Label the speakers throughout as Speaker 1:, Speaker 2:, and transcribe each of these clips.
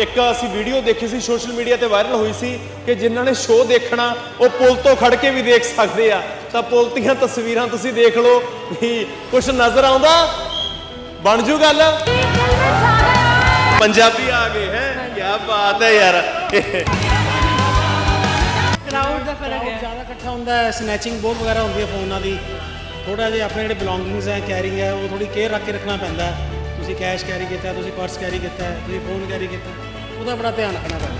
Speaker 1: ਇੱਕ ਅਸੀਂ ਵੀਡੀਓ ਦੇਖੀ ਸੀ ਸੋਸ਼ਲ ਮੀਡੀਆ ਤੇ ਵਾਇਰਲ ਹੋਈ ਸੀ ਕਿ ਜਿਨ੍ਹਾਂ ਨੇ ਸ਼ੋਅ ਦੇਖਣਾ ਉਹ ਪੁਲ ਤੋਂ ਖੜ ਕੇ ਵੀ ਦੇਖ ਸਕਦੇ ਆ। ਤਾਂ ਪੁਲ ਦੀਆਂ ਤਸਵੀਰਾਂ ਤੁਸੀਂ ਦੇਖ ਲਓ ਵੀ ਕੁਝ ਨਜ਼ਰ ਆਉਂਦਾ ਬਣ ਜੂ ਗੱਲ? ਪੰਜਾਬੀ ਆ ਗਏ ਹੈ ਕੀ ਬਾਤ ਹੈ ਯਾਰ।
Speaker 2: ਕਰਾਊਡ ਦਾ ਫ਼ਰਕ ਹੈ।
Speaker 3: ਜ਼ਿਆਦਾ ਇਕੱਠਾ ਹੁੰਦਾ ਹੈ ਸਨੈਚਿੰਗ ਬਹੁਤ ਵਗੈਰਾ ਹੁੰਦੀ ਹੈ ਫੋਨਾਂ ਦੀ। ਥੋੜਾ ਜਿਹਾ ਆਪਣੇ ਜਿਹੜੇ ਬਿਲੋਂਗਿੰਗਸ ਹੈ ਕੈਰਿੰਗ ਹੈ ਉਹ ਥੋੜੀ ਕੇਅਰ ਰੱਖ ਕੇ ਰੱਖਣਾ ਪੈਂਦਾ ਹੈ। ਤੁਸੀਂ ਕੈਸ਼ ਕੈਰੀ ਕੀਤਾ ਹੈ, ਤੁਸੀਂ ਪਰਸ ਕੈਰੀ ਕੀਤਾ ਹੈ, ਤੁਸੀਂ ਫੋਨ ਕੈਰੀ ਕੀਤਾ ਹੈ, ਉਹਦਾ ਬੜਾ ਧਿਆਨ ਰੱਖਣਾ ਪੈਂਦਾ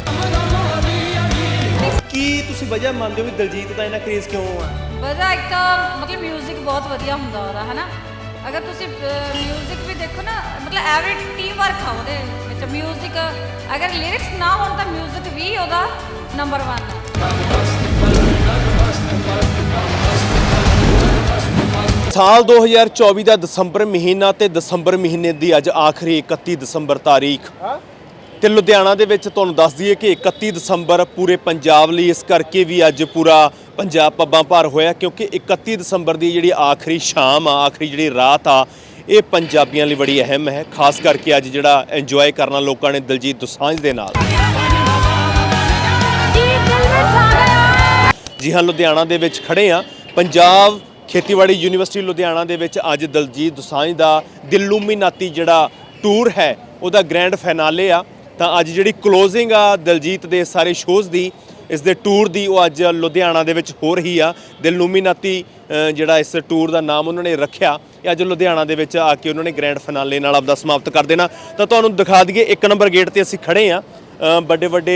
Speaker 1: ਕੀ ਤੁਸੀਂ ਵਜ੍ਹਾ ਮੰਨਦੇ ਹੋ ਵੀ ਦਲਜੀਤ ਦਾ ਇਹਨਾਂ ਕ੍ਰੇਜ਼ ਕਿਉਂ ਆ
Speaker 4: ਵਜ੍ਹਾ ਇੱਕ ਤਾਂ ਮਤਲਬ 뮤직 ਬਹੁਤ ਵਧੀਆ ਹੁੰਦਾ ਉਹਦਾ ਹਨਾ ਅਗਰ ਤੁਸੀਂ 뮤직 ਵੀ ਦੇਖੋ ਨਾ ਮਤਲਬ ਐਵਰੀ ਟੀਮ ਵਰਕ ਆ ਉਹਦੇ ਵਿੱਚ 뮤직 ਅਗਰ ਲਿਰਿਕਸ ਨਾ ਹੋਣ ਤਾਂ 뮤직 ਵੀ ਉਹਦਾ ਨੰਬਰ 1 ਹੈ
Speaker 1: ਸਾਲ 2024 ਦਾ ਦਸੰਬਰ ਮਹੀਨਾ ਤੇ ਦਸੰਬਰ ਮਹੀਨੇ ਦੀ ਅੱਜ ਆਖਰੀ 31 ਦਸੰਬਰ ਤਾਰੀਖ। ਤੇ ਲੁਧਿਆਣਾ ਦੇ ਵਿੱਚ ਤੁਹਾਨੂੰ ਦੱਸ ਦਈਏ ਕਿ 31 ਦਸੰਬਰ ਪੂਰੇ ਪੰਜਾਬ ਲਈ ਇਸ ਕਰਕੇ ਵੀ ਅੱਜ ਪੂਰਾ ਪੰਜਾਬ ਪੱਬਾਂ ਭਾਰ ਹੋਇਆ ਕਿਉਂਕਿ 31 ਦਸੰਬਰ ਦੀ ਜਿਹੜੀ ਆਖਰੀ ਸ਼ਾਮ ਆ ਆਖਰੀ ਜਿਹੜੀ ਰਾਤ ਆ ਇਹ ਪੰਜਾਬੀਆਂ ਲਈ ਬੜੀ ਅਹਿਮ ਹੈ ਖਾਸ ਕਰਕੇ ਅੱਜ ਜਿਹੜਾ ਇੰਜੋਏ ਕਰਨਾ ਲੋਕਾਂ ਨੇ ਦਲਜੀਤ ਦੋਸਾਂਝ ਦੇ ਨਾਲ। ਜੀ ਹਾਂ ਲੁਧਿਆਣਾ ਦੇ ਵਿੱਚ ਖੜੇ ਆ ਪੰਜਾਬ ਖੇਤੀਬਾੜੀ ਯੂਨੀਵਰਸਿਟੀ ਲੁਧਿਆਣਾ ਦੇ ਵਿੱਚ ਅੱਜ ਦਲਜੀਤ ਦੋਸਾਂਝ ਦਾ ਦਿਲੂਮੀਨਾਤੀ ਜਿਹੜਾ ਟੂਰ ਹੈ ਉਹਦਾ ਗ੍ਰੈਂਡ ਫਾਈਨਾਲੇ ਆ। ਤਾਂ ਅੱਜ ਜਿਹੜੀ ਕਲੋਜ਼ਿੰਗ ਆ ਦਲਜੀਤ ਦੇ ਸਾਰੇ ਸ਼ੋਜ਼ ਦੀ ਇਸ ਦੇ ਟੂਰ ਦੀ ਉਹ ਅੱਜ ਲੁਧਿਆਣਾ ਦੇ ਵਿੱਚ ਹੋ ਰਹੀ ਆ। ਦਿਲੂਮੀਨਾਤੀ ਅ, ਜਿਹੜਾ ਇਸ ਟੂਰ ਦਾ ਨਾਮ ਉਹਨਾਂ ਨੇ ਰੱਖਿਆ ਇਹ ਅੱਜ ਲੁਧਿਆਣਾ ਦੇ ਵਿੱਚ ਆ ਕੇ ਉਹਨਾਂ ਨੇ ਗ੍ਰੈਂਡ ਫਾਈਨਾਲੇ ਨਾਲ ਆਪਦਾ ਸਮਾਪਤ ਕਰ ਦੇਣਾ। ਤਾਂ ਤੁਹਾਨੂੰ ਦਿਖਾ ਦਈਏ ਇੱਕ ਨੰਬਰ ਗੇਟ ਤੇ ਅਸੀਂ ਖੜੇ ਆ। ਵੱਡੇ ਵੱਡੇ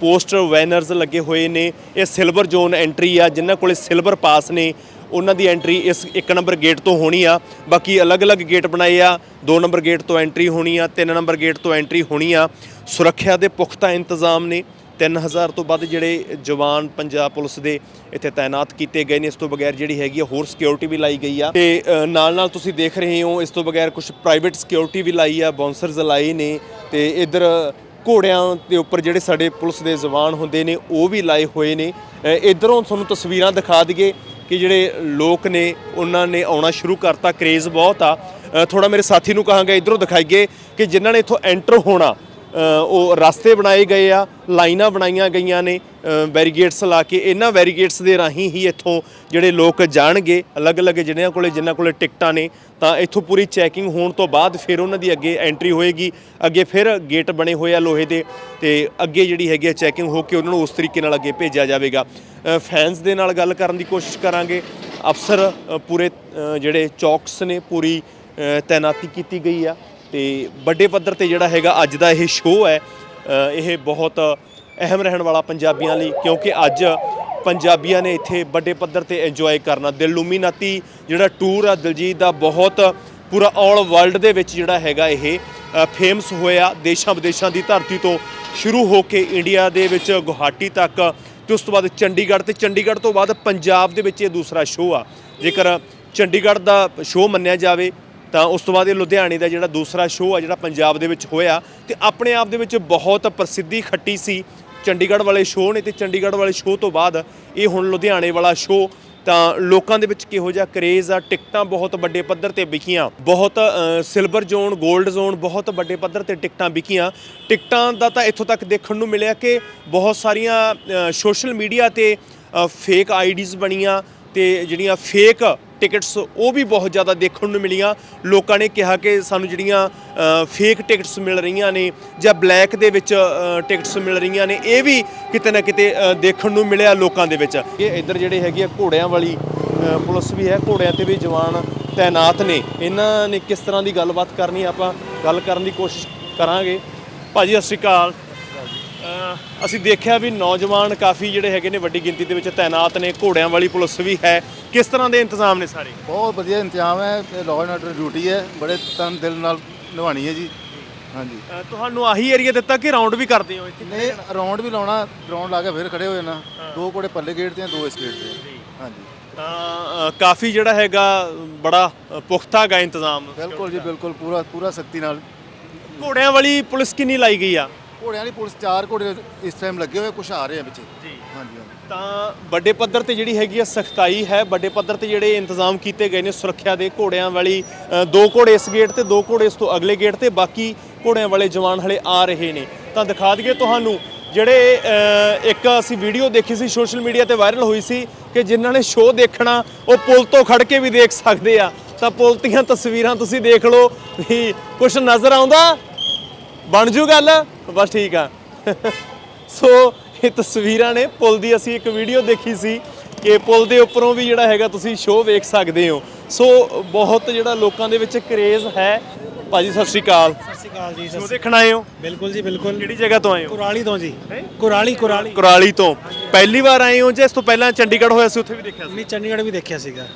Speaker 1: ਪੋਸਟਰ ਵੈਨਰਸ ਲੱਗੇ ਹੋਏ ਨੇ। ਇਹ ਸਿਲਵਰ ਜ਼ੋਨ ਐਂਟਰੀ ਆ ਜਿਨ੍ਹਾਂ ਕੋਲੇ ਸਿਲਵਰ ਪਾਸ ਨੇ। ਉਹਨਾਂ ਦੀ ਐਂਟਰੀ ਇਸ ਇੱਕ ਨੰਬਰ ਗੇਟ ਤੋਂ ਹੋਣੀ ਆ। ਬਾਕੀ ਅਲੱਗ-ਅਲੱਗ ਗੇਟ ਬਣਾਏ ਆ। ਦੋ ਨੰਬਰ ਗੇਟ ਤੋਂ ਐਂਟਰੀ ਹੋਣੀ ਆ, ਤਿੰਨ ਨੰਬਰ ਗੇਟ ਤੋਂ ਐਂਟਰੀ ਹੋਣੀ ਆ। ਸੁਰੱਖਿਆ ਦੇ ਪੁਖਤਾ ਇੰਤਜ਼ਾਮ ਨੇ। 3000 ਤੋਂ ਵੱਧ ਜਿਹੜੇ ਜਵਾਨ ਪੰਜਾਬ ਪੁਲਿਸ ਦੇ ਇੱਥੇ ਤਾਇਨਾਤ ਕੀਤੇ ਗਏ ਨੇ। ਇਸ ਤੋਂ ਬਗੈਰ ਜਿਹੜੀ ਹੈਗੀ ਆ, ਹੋਰ ਸਿਕਿਉਰਿਟੀ ਵੀ ਲਾਈ ਗਈ ਆ। ਤੇ ਨਾਲ ਨਾਲ ਤੁਸੀਂ ਦੇਖ ਰਹੇ ਹੋ, ਇਸ ਤੋਂ ਬਗੈਰ ਕੁਝ ਪ੍ਰਾਈਵੇਟ ਸਿਕਿਉਰਿਟੀ ਵੀ ਲਾਈ ਆ ਬਾਉਂਸਰਸ ਲਾਏ ਨੇ। ਤੇ ਇਧਰ ਘੋੜਿਆਂ ਦੇ ਉੱਪਰ ਜਿਹੜੇ ਸਾਡੇ ਪੁਲਿਸ ਦੇ ਜਵਾਨ ਹੁੰਦੇ ਨੇ, ਉਹ ਵੀ ਲਾਏ ਹੋਏ ਨੇ। ਇਧਰੋਂ ਤੁਹਾਨੂੰ ਤਸਵੀਰਾਂ ਦਿਖਾ ਦਈਏ। ਕਿ ਜਿਹੜੇ ਲੋਕ ਨੇ, ਉਹਨਾਂ ਨੇ ਆਉਣਾ ਸ਼ੁਰੂ ਕਰਤਾ ਕ੍ਰੇਜ਼ ਬਹੁਤ ਆ। ਥੋੜਾ ਮੇਰੇ ਸਾਥੀ ਨੂੰ ਕਹਾਂਗਾ, ਇਧਰੋਂ ਦਿਖਾਈਏ ਕਿ ਜਿਨ੍ਹਾਂ ਨੇ ਇੱਥੋਂ ਐਂਟਰ ਹੋਣਾ ਉਹ ਰਸਤੇ ਬਣਾਏ ਗਏ ਆ, ਲਾਈਨਾਂ ਬਣਾਈਆਂ ਗਈਆਂ ਨੇ ਬੈਰੀਗੇਟਸ ਲਾ ਕੇ। ਇਹਨਾਂ ਬੈਰੀਗੇਟਸ ਦੇ ਰਾਹੀਂ ਹੀ ਇੱਥੋਂ ਜਿਹੜੇ ਲੋਕ ਜਾਣਗੇ, ਅਲੱਗ-ਅਲੱਗ ਜਿਹੜਿਆਂ ਕੋਲੇ, ਜਿਨ੍ਹਾਂ ਕੋਲੇ ਟਿਕਟਾਂ ਨੇ ਤਾਂ ਇੱਥੋਂ ਪੂਰੀ ਚੈਕਿੰਗ ਹੋਣ ਤੋਂ ਬਾਅਦ ਫਿਰ ਉਹਨਾਂ ਦੀ ਅੱਗੇ ਐਂਟਰੀ ਹੋਏਗੀ। ਅੱਗੇ ਫਿਰ ਗੇਟ ਬਣੇ ਹੋਏ ਆ ਲੋਹੇ ਦੇ ਤੇ ਅੱਗੇ ਜਿਹੜੀ ਹੈਗੀ ਆ ਚੈਕਿੰਗ ਹੋ ਕੇ ਉਹਨਾਂ ਨੂੰ ਉਸ ਤਰੀਕੇ ਨਾਲ ਅੱਗੇ ਭੇਜਿਆ ਜਾਵੇਗਾ। ਫੈਨਸ ਦੇ ਨਾਲ ਗੱਲ ਕਰਨ ਦੀ ਕੋਸ਼ਿਸ਼ ਕਰਾਂਗੇ। ਅਫਸਰ ਪੂਰੇ ਜਿਹੜੇ ਚੌਕਸ ਨੇ ਪੂਰੀ ਅ, ਤਾਇਨਾਤੀ ਕੀਤੀ ਗਈ ਆ ਤੇ ਵੱਡੇ ਪੱਧਰ ਤੇ ਜਿਹੜਾ ਹੈਗਾ ਅੱਜ ਦਾ ਇਹ ਸ਼ੋਅ ਹੈ ਇਹ ਬਹੁਤ ਅਹਿਮ ਰਹਿਣ ਵਾਲਾ ਪੰਜਾਬੀਆਂ ਲਈ, ਕਿਉਂਕਿ ਅੱਜ ਪੰਜਾਬੀਆਂ ਨੇ ਇੱਥੇ ਵੱਡੇ ਪੱਧਰ ਤੇ ਇੰਜੋਏ ਕਰਨਾ। ਦਿਲ ਦਿਲੂਮੀਨਾਤੀ ਜਿਹੜਾ ਟੂਰ ਆ, ਦਿਲਜੀਤ ਦਾ ਬਹੁਤ ਪੂਰਾ ਆਲ ਵਰਲਡ ਦੇ ਵਿੱਚ ਜਿਹੜਾ ਹੈਗਾ ਇਹ ਫੇਮਸ ਹੋਇਆ। ਦੇਸ਼ਾਂ ਵਿਦੇਸ਼ਾਂ ਦੀ ਧਰਤੀ ਤੋਂ ਸ਼ੁਰੂ ਹੋ ਕੇ ਇੰਡੀਆ ਦੇ ਵਿੱਚ ਗੁਹਾਟੀ ਤੱਕ, ਤੇ ਉਸ ਤੋਂ ਬਾਅਦ ਚੰਡੀਗੜ੍ਹ, ਤੇ ਚੰਡੀਗੜ੍ਹ ਤੋਂ ਬਾਅਦ ਪੰਜਾਬ ਦੇ ਵਿੱਚ ਇਹ ਦੂਸਰਾ ਸ਼ੋਅ ਆ। ਜੇਕਰ ਚੰਡੀਗੜ੍ਹ ਦਾ ਸ਼ੋਅ ਮੰਨਿਆ ਜਾਵੇ ਤਾਂ ਉਸ ਤੋਂ ਬਾਅਦ ਇਹ ਲੁਧਿਆਣੇ ਦਾ ਜਿਹੜਾ ਦੂਸਰਾ ਸ਼ੋਅ ਆ, ਜਿਹੜਾ ਪੰਜਾਬ ਦੇ ਵਿੱਚ ਹੋਇਆ ਤੇ ਆਪਣੇ ਆਪ ਦੇ ਵਿੱਚ ਬਹੁਤ ਪ੍ਰਸਿੱਧੀ ਖੱਟੀ ਸੀ ਚੰਡੀਗੜ੍ਹ ਵਾਲੇ ਸ਼ੋਅ ਨੇ ਤੇ ਚੰਡੀਗੜ੍ਹ ਵਾਲੇ ਸ਼ੋਅ ਤੋਂ ਬਾਅਦ ਇਹ ਹੁਣ ਲੁਧਿਆਣੇ ਵਾਲਾ ਸ਼ੋਅ ਤਾਂ ਲੋਕਾਂ ਦੇ ਵਿੱਚ ਕਿਹੋ ਜਿਹਾ ਕਰੇਜ਼ ਆ, ਟਿਕਟਾਂ ਬਹੁਤ ਵੱਡੇ ਪੱਧਰ ਤੇ ਵਿਕੀਆਂ, ਬਹੁਤ ਸਿਲਵਰ ਜ਼ੋਨ 골ਡ ਜ਼ੋਨ ਬਹੁਤ ਵੱਡੇ ਪੱਧਰ ਤੇ ਟਿਕਟਾਂ ਵਿਕੀਆਂ। ਟਿਕਟਾਂ ਦਾ ਤਾਂ ਇੱਥੋਂ ਤੱਕ ਦੇਖਣ ਨੂੰ ਮਿਲਿਆ ਕਿ ਬਹੁਤ ਸਾਰੀਆਂ ਸੋਸ਼ਲ ਮੀਡੀਆ ਤੇ ਫੇਕ ਆਈਡੀਜ਼ ਬਣੀਆਂ ਤੇ ਜਿਹੜੀਆਂ ਫੇਕ ਟਿਕਟਸ ਉਹ ਵੀ ਬਹੁਤ ਜ਼ਿਆਦਾ ਦੇਖਣ ਨੂੰ ਮਿਲੀਆਂ। ਲੋਕਾਂ ਨੇ ਕਿਹਾ ਕਿ ਸਾਨੂੰ ਜਿਹੜੀਆਂ ਫੇਕ ਟਿਕਟਸ ਮਿਲ ਰਹੀਆਂ ਨੇ ਜਾਂ ਬਲੈਕ ਦੇ ਵਿੱਚ ਟਿਕਟਸ ਮਿਲ ਰਹੀਆਂ ਨੇ, ਇਹ ਵੀ ਕਿਤੇ ਨਾ ਕਿਤੇ ਦੇਖਣ ਨੂੰ ਮਿਲਿਆ ਲੋਕਾਂ ਦੇ ਵਿੱਚ। ਇਹ ਇੱਧਰ ਜਿਹੜੇ ਹੈਗੇ ਆ ਘੋੜਿਆਂ ਵਾਲੀ ਪੁਲਿਸ ਵੀ ਹੈ, ਘੋੜਿਆਂ ਤੇ ਵੀ ਜਵਾਨ ਤਾਇਨਾਤ ਨੇ। ਇਹਨਾਂ ਨੇ ਕਿਸ ਤਰ੍ਹਾਂ ਦੀ ਗੱਲਬਾਤ ਕਰਨੀ, ਆਪਾਂ ਗੱਲ ਕਰਨ ਦੀ ਕੋਸ਼ਿਸ਼ ਕਰਾਂਗੇ। ਭਾਜੀ, ਸਤਿ ਸ਼੍ਰੀ ਅਕਾਲ। ਅਸੀਂ ਦੇਖਿਆ ਵੀ ਨੌਜਵਾਨ ਕਾਫੀ ਜਿਹੜੇ ਹੈਗੇ ਨੇ ਵੱਡੀ ਗਿਣਤੀ ਦੇ ਵਿੱਚ ਤਾਇਨਾਤ ਨੇ ਘੋੜਿਆਂ ਵਾਲੀ ਪੁਲਿਸ ਵੀ ਹੈ। ਕਿਸ ਤਰ੍ਹਾਂ ਦੇ ਇੰਤਜ਼ਾਮ ਨੇ ਸਾਰੇ?
Speaker 5: ਬਹੁਤ ਵਧੀਆ ਇੰਤਜ਼ਾਮ ਹੈ ਤੇ ਲਾਅ ਐਂਡ ਆਰਡਰ ਡਿਊਟੀ ਹੈ ਬੜੇ ਤਨ ਦਿਲ ਨਾਲ ਨਿਭਾਣੀ ਹੈ ਜੀ। ਹਾਂਜੀ।
Speaker 1: ਅ, ਤੁਹਾਨੂੰ ਆਹੀ ਏਰੀਆ ਦਿੱਤਾ ਕਿ ਰਾਉਂਡ ਵੀ ਕਰਦੇ ਹੋ ਇੱਥੇ?
Speaker 5: ਨਹੀਂ ਰਾਉਂਡ ਵੀ ਲਾਉਣਾ ਗਰਾਊਂਡ ਲਾ ਕੇ ਫਿਰ ਖੜੇ ਹੋ ਜਾਣਾ। ਦੋ ਕੋੜੇ ਪੱਲੇ ਗੇਟ ਤੇ ਆ, ਦੋ ਇਸ ਗੇਟ ਤੇ ਆ। ਹਾਂਜੀ।
Speaker 1: ਤਾਂ ਅ, ਕਾਫੀ ਜਿਹੜਾ ਹੈਗਾ ਬੜਾ ਅ, ਪੁਖਤਾ ਗਾ ਇੰਤਜ਼ਾਮ।
Speaker 5: ਬਿਲਕੁਲ ਜੀ ਬਿਲਕੁਲ ਪੂਰਾ ਪੂਰਾ ਸਖਤੀ ਨਾਲ।
Speaker 1: ਘੋੜਿਆਂ ਵਾਲੀ ਪੁਲਿਸ ਕਿੰਨੀ ਲਾਈ ਗਈ ਆ?
Speaker 5: ਘੋੜਿਆਂ ਦੀ ਪੁਲਿਸ ਚਾਰ ਘੋੜੇ ਇਸ ਟਾਈਮ ਲੱਗੇ ਹੋਏ ਕੁਝ ਆ ਰਹੇ ਆ ਪਿੱਛੇ।
Speaker 1: ਜੀ।
Speaker 5: ਹਾਂਜੀ ਹਾਂਜੀ।
Speaker 1: ਤਾਂ ਵੱਡੇ ਪੱਧਰ ਤੇ ਜਿਹੜੀ ਹੈਗੀ ਆ ਸਖਤਾਈ ਹੈ ਵੱਡੇ ਪੱਧਰ ਤੇ ਜਿਹੜੇ ਇੰਤਜ਼ਾਮ ਕੀਤੇ ਗਏ ਨੇ ਸੁਰੱਖਿਆ ਦੇ ਘੋੜਿਆਂ ਵਾਲੀ ਅ, ਦੋ ਘੋੜੇ ਇਸ ਗੇਟ ਤੇ ਦੋ ਘੋੜੇ ਇਸ ਤੋਂ ਅਗਲੇ ਗੇਟ ਤੇ ਬਾਕੀ ਘੋੜਿਆਂ ਵਾਲੇ ਜਵਾਨ ਹਲੇ ਆ ਰਹੇ ਨੇ। ਤਾਂ ਦਿਖਾ ਦਈਏ ਤੁਹਾਨੂੰ ਜਿਹੜੇ ਅ, ਇੱਕ ਅਸੀਂ ਵੀਡੀਓ ਦੇਖੀ ਸੀ ਸੋਸ਼ਲ ਮੀਡੀਆ ਤੇ ਵਾਇਰਲ ਹੋਈ ਸੀ ਕਿ ਜਿਨ੍ਹਾਂ ਨੇ ਸ਼ੋਅ ਦੇਖਣਾ ਉਹ ਪੁਲ ਤੋਂ ਖੜ ਕੇ ਵੀ ਦੇਖ ਸਕਦੇ ਆ। ਤਾਂ ਪੁਲ ਦੀਆਂ ਤਸਵੀਰਾਂ ਤੁਸੀਂ ਦੇਖ ਲਓ ਵੀ ਕੁਝ ਨਜ਼ਰ ਆਉਂਦਾ? ਬਣ ਜੂ ਗੱਲ? ਬਸ ਠੀਕ ਆ। ਸੋ ਇਹ ਤਸਵੀਰਾਂ ਨੇ ਪੁਲ ਦੀ ਅਸੀਂ ਇੱਕ ਵੀਡੀਓ ਦੇਖੀ ਸੀ ਕਿ ਪੁਲ ਦੇ ਉੱਪਰੋਂ ਵੀ ਜਿਹੜਾ ਹੈਗਾ ਤੁਸੀਂ ਸ਼ੋਅ ਵੇਖ ਸਕਦੇ ਹੋ। ਸੋ ਬਹੁਤ ਜਿਹੜਾ ਲੋਕਾਂ ਦੇ ਵਿੱਚ ਕਰੇਜ਼ ਹੈ। ਭਾਜੀ ਸਤਿ ਸ਼੍ਰੀ ਅਕਾਲ।
Speaker 3: ਸਤਿ ਸ਼੍ਰੀ ਅਕਾਲ ਜੀ
Speaker 1: ਸ਼ੋਅ ਦੇਖਣ ਆਏ ਹੋ?
Speaker 3: ਬਿਲਕੁਲ ਜੀ ਬਿਲਕੁਲ।
Speaker 1: ਕਿਹੜੀ ਜਗ੍ਹਾ ਤੋਂ ਆਏ ਹੋ?
Speaker 3: ਕੁਰਾਲੀ ਤੋਂ ਜੀ। ਕੁਰਾਲੀ ਕੁਰਾਲੀ।
Speaker 1: ਕੁਰਾਲੀ ਤੋਂ। ਪਹਿਲੀ ਵਾਰ ਆਏ ਹੋ ਜਾਂ ਇਸ ਤੋਂ ਪਹਿਲਾਂ ਚੰਡੀਗੜ੍ਹ ਹੋਇਆ ਸੀ ਉੱਥੇ ਵੀ ਦੇਖਿਆ ਸੀ?
Speaker 3: ਨਹੀਂ ਚੰਡੀਗੜ੍ਹ ਵੀ ਦੇਖਿਆ ਸੀਗਾ।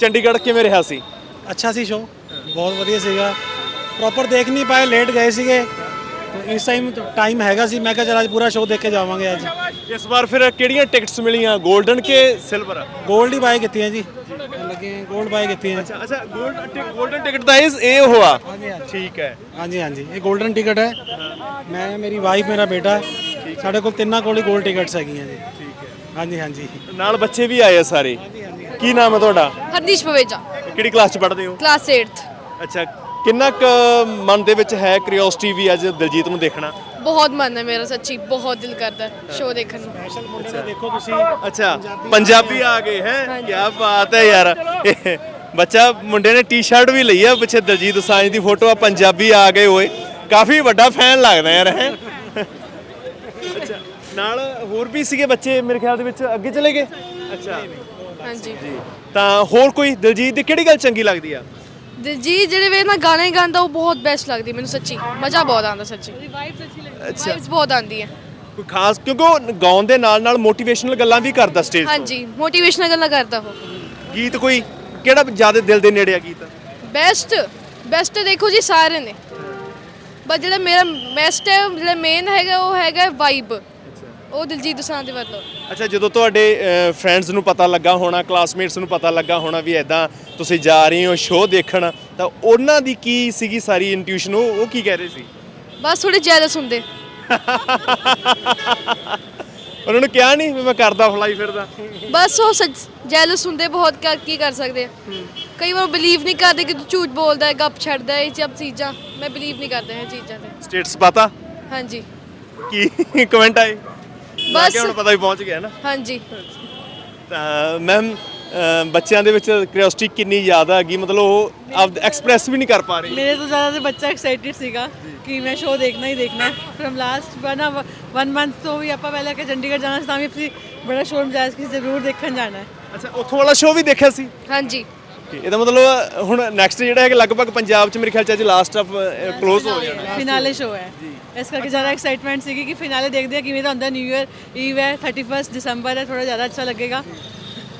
Speaker 1: ਚੰਡੀਗੜ੍ਹ ਕਿਵੇਂ ਰਿਹਾ ਸੀ?
Speaker 3: ਅੱਛਾ ਸੀ ਸ਼ੋ ਬਹੁਤ ਵਧੀਆ ਸੀਗਾ। ਪ੍ਰੋਪਰ ਦੇਖ ਨਹੀਂ ਪਾਏ ਲੇਟ ਗਏ ਸੀਗੇ। ਇਸ ਟਾਈਮ ਟਾਈਮ ਹੈਗਾ ਸੀ ਮੈਂ ਕਿਹਾ ਚਲ ਅੱਜ ਪੂਰਾ ਸ਼ੋਅ ਦੇਖ ਕੇ ਜਾਵਾਂਗੇ ਅੱਜ।
Speaker 1: ਇਸ ਵਾਰ ਫਿਰ ਕਿਹੜੀਆਂ ਟਿਕਟਸ ਮਿਲੀਆਂ 골ਡਨ ਕੇ ਸਿਲਵਰ
Speaker 3: 골ਡ ਹੀ ਬਾਏ ਕੀਤੀਆਂ ਜੀ। ਲੱਗੇ 골ਡ ਬਾਏ ਕੀਤੀਆਂ।
Speaker 1: ਅੱਛਾ ਅੱਛਾ 골ਡ 골ਡਨ ਟਿਕਟ ਦਾ ਇਸ ਇਹ ਹੋਆ
Speaker 3: ਹਾਂਜੀ ਹਾਂਜੀ।
Speaker 1: ਠੀਕ ਹੈ।
Speaker 3: ਹਾਂਜੀ ਹਾਂਜੀ ਇਹ 골ਡਨ ਟਿਕਟ ਹੈ। ਮੈਂ ਮੇਰੀ ਵਾਈਫ ਮੇਰਾ ਬੇਟਾ ਸਾਡੇ ਕੋਲ ਤਿੰਨਾਂ ਕੋਲ ਹੀ 골ਡ ਟਿਕਟਸ ਹੈਗੀਆਂ ਜੀ। ਠੀਕ ਹੈ। ਹਾਂਜੀ ਹਾਂਜੀ।
Speaker 1: ਨਾਲ ਬੱਚੇ ਵੀ ਆਏ ਆ ਸਾਰੇ? ਕੀ ਨਾਮ ਹੈ ਤੁਹਾਡਾ?
Speaker 6: ਹਰਨੀਸ਼ ਪਵੇਜਾ
Speaker 1: ਕਿਹੜੀ ਕਲਾਸ ਚ ਪੜ੍ਹਦੇ ਹੋ?
Speaker 6: ਕਲਾਸ 8th
Speaker 1: ਅੱਛਾ ਕਿੰਨਾ ਕੁ ਮਨ ਦੇ ਵਿੱਚ ਹੈ ਕਿਉਰਿਓਸਿਟੀ ਵੀ ਅੱਜ ਦਿਲਜੀਤ ਨੂੰ ਦੇਖਣਾ?
Speaker 6: ਬਹੁਤ ਮਨ ਹੈ ਮੇਰਾ ਸੱਚੀ ਬਹੁਤ ਦਿਲ ਕਰਦਾ ਸ਼ੋਅ ਦੇਖਣ ਨੂੰ।
Speaker 3: ਸਪੈਸ਼ਲ ਮੁੰਡੇ ਦਾ ਦੇਖੋ ਤੁਸੀਂ
Speaker 1: ਅੱਛਾ ਪੰਜਾਬੀ ਆ ਗਏ ਹੈ? ਕੀ ਬਾਤ ਹੈ ਯਾਰ। ਬੱਚਾ ਮੁੰਡੇ ਨੇ ਟੀ-ਸ਼ਰਟ ਵੀ ਲਈ ਆ ਪਿੱਛੇ ਦਿਲਜੀਤ ਦੋਸਾਂਝ ਦੀ ਫੋਟੋ ਆ ਪੰਜਾਬੀ ਆ ਗਏ ਓਏ। ਕਾਫੀ ਵੱਡਾ ਫੈਨ ਲੱਗਦਾ ਯਾਰ ਹੈ? ਅੱਛਾ ਨਾਲ ਹੋਰ ਵੀ ਸੀਗੇ ਬੱਚੇ ਮੇਰੇ ਖਿਆਲ ਦੇ ਵਿੱਚ ਅੱਗੇ ਚਲੇ ਗਏ? ਅੱਛਾ।
Speaker 6: ਹਾਂਜੀ।
Speaker 1: ਤਾਂ ਹੋਰ ਕੋਈ ਦਿਲਜੀਤ ਦੀ ਕਿਹੜੀ ਗੱਲ ਚੰਗੀ ਲੱਗਦੀ ਆ?
Speaker 6: ਦਿਲਜੀਤ ਜਿਹੜੇ ਵੇ ਨਾ ਗਾਣੇ ਗਾਉਂਦਾ ਉਹ ਬਹੁਤ ਬੈਸਟ ਲੱਗਦੀ ਮੈਨੂੰ ਸੱਚੀ। ਮਜ਼ਾ ਬਹੁਤ ਆਉਂਦਾ ਸੱਚੀ।
Speaker 1: ਅੱਛਾ
Speaker 6: ਵਾਈਬਸ ਬਹੁਤ ਆਉਂਦੀ ਹੈ।
Speaker 1: ਕੋਈ ਖਾਸ ਕਿਉਂਕਿ ਉਹ ਗਾਉਣ ਦੇ ਨਾਲ ਨਾਲ ਮੋਟੀਵੇਸ਼ਨਲ ਗੱਲਾਂ ਵੀ ਕਰਦਾ ਸਟੇਜ ਤੋਂ।
Speaker 6: ਹਾਂਜੀ ਮੋਟੀਵੇਸ਼ਨਲ ਗੱਲਾਂ ਕਰਦਾ ਉਹ।
Speaker 1: ਗੀਤ ਕੋਈ ਕਿਹੜਾ ਜ਼ਿਆਦਾ ਦਿਲ ਦੇ ਨੇੜੇ ਆ ਗੀਤ?
Speaker 6: ਬੈਸਟ ਬੈਸਟ ਦੇਖੋ ਜੀ ਸਾਰੇ ਨੇ ਬਸ ਜਿਹੜਾ ਮੇਰਾ ਬੈਸਟ ਹੈ ਜਿਹੜਾ ਮੇਨ ਹੈਗਾ ਉਹ ਹੈਗਾ ਵਾਈਬ ਉਹ ਦਿਲਜੀਤ ਦੋਸਾਂਝ ਦੇ ਵੱਲੋਂ।
Speaker 1: ਅੱਛਾ ਜਦੋਂ ਤੁਹਾਡੇ ਫਰੈਂਡਸ ਨੂੰ ਪਤਾ ਲੱਗਾ ਹੋਣਾ ਕਲਾਸਮੇਟਸ ਨੂੰ ਪਤਾ ਲੱਗਾ ਹੋਣਾ ਵੀ ਐਦਾਂ ਤੁਸੀਂ ਜਾ ਰਹੇ ਹੋ ਸ਼ੋਅ ਦੇਖਣ ਤਾਂ ਉਹਨਾਂ ਦੀ ਕੀ ਸੀਗੀ ਸਾਰੀ ਇੰਟੂਇਸ਼ਨ ਉਹ ਉਹ ਕੀ ਕਹਿ ਰਹੇ ਸੀ?
Speaker 6: ਬਸ ਥੋੜੇ ਜੈਲਸ ਹੁੰਦੇ
Speaker 1: ਉਹਨਾਂ ਨੂੰ ਕਿਹਾ ਨਹੀਂ ਵੀ ਮੈਂ ਕਰਦਾ ਫਲਾਈ ਫਿਰਦਾ?
Speaker 6: ਬਸ ਉਹ ਜੈਲਸ ਹੁੰਦੇ ਬਹੁਤ ਕਰ ਕੀ ਕਰ ਸਕਦੇ ਆ। ਕਈ ਵਾਰ ਬਿਲੀਵ ਨਹੀਂ ਕਰਦੇ ਕਿ ਤੂੰ ਝੂਠ ਬੋਲਦਾ ਹੈ ਗੱਪ ਛੱਡਦਾ ਹੈ ਇਹ ਸਭ ਚੀਜ਼ਾਂ। ਮੈਂ ਬਿਲੀਵ ਨਹੀਂ ਕਰਦਾ ਇਹ ਚੀਜ਼ਾਂ ਤੇ।
Speaker 1: ਸਟੇਟਸ ਪਤਾ?
Speaker 6: ਹਾਂਜੀ।
Speaker 1: ਕੀ? ਕਮੈਂਟ ਆਏ?
Speaker 6: ਬਸ।
Speaker 1: ਹੁਣ ਪਤਾ ਵੀ ਪਹੁੰਚ ਗਿਆ ਨਾ।
Speaker 6: ਹਾਂਜੀ।
Speaker 1: ਮੈਮ ਬੱਚਿਆਂ ਦੇ ਵਿੱਚ ਕਿਉਰਿਓਸਿਟੀ ਕਿੰਨੀ ਜ਼ਿਆਦਾ ਹੈਗੀ? ਮਤਲਬ ਉਹ ਆਪ ਐਕਸਪ੍ਰੈਸ ਵੀ ਨਹੀਂ ਕਰ ਪਾ ਰਹੇ।
Speaker 2: ਮੇਰੇ ਤੋਂ ਜ਼ਿਆਦਾ ਤੇ ਬੱਚਾ ਐਕਸਾਈਟਿਡ ਸੀਗਾ ਕਿ ਮੈਂ ਸ਼ੋਅ ਦੇਖਣਾ ਹੀ ਦੇਖਣਾ from last one one month ਤੋਂ ਵੀ ਆਪਾਂ ਪਹਿਲਾਂ ਕਿ ਚੰਡੀਗੜ੍ਹ ਜਾਣਾ ਸੀ ਤਾਂ ਵੀ ਅਸੀਂ ਬੜਾ ਸ਼ੋਅ ਮਜਾਜ਼ ਕਿ ਜ਼ਰੂਰ ਦੇਖਣ ਜਾਣਾ ਹੈ।
Speaker 1: ਅੱਛਾ ਉੱਥੋਂ ਵਾਲਾ ਸ਼ੋਅ ਵੀ ਦੇਖਿਆ ਸੀ?
Speaker 6: ਹਾਂਜੀ।
Speaker 1: ਇਹਦਾ ਮਤਲਬ ਹੁਣ ਨੈਕਸਟ ਜਿਹੜਾ ਹੈ ਕਿ ਲਗਭਗ ਪੰਜਾਬ 'ਚ ਮੇਰੇ ਖਿਆਲ 'ਚ ਅੱਜ ਲਾਸਟ ਆਫ ਕਲੋਜ਼ ਹੋ ਜਾਣਾ।
Speaker 2: ਫਿਨਾਲੇ ਸ਼ੋਅ ਹੈ। ਇਸ ਕਰਕੇ ਜ਼ਿਆਦਾ ਐਕਸਾਈਟਮੈਂਟ ਸੀਗੀ ਕਿ ਫਿਨਾਲੇ ਦੇਖਦੇ ਆ ਕਿਵੇਂ ਦਾ ਹੁੰਦਾ ਨਿਊ ਇਅਰ ਈਵ ਹੈ 31 ਦਸੰਬਰ ਹੈ ਥੋੜਾ ਜ਼ਿਆਦਾ ਅੱਛਾ ਲੱਗੇਗਾ।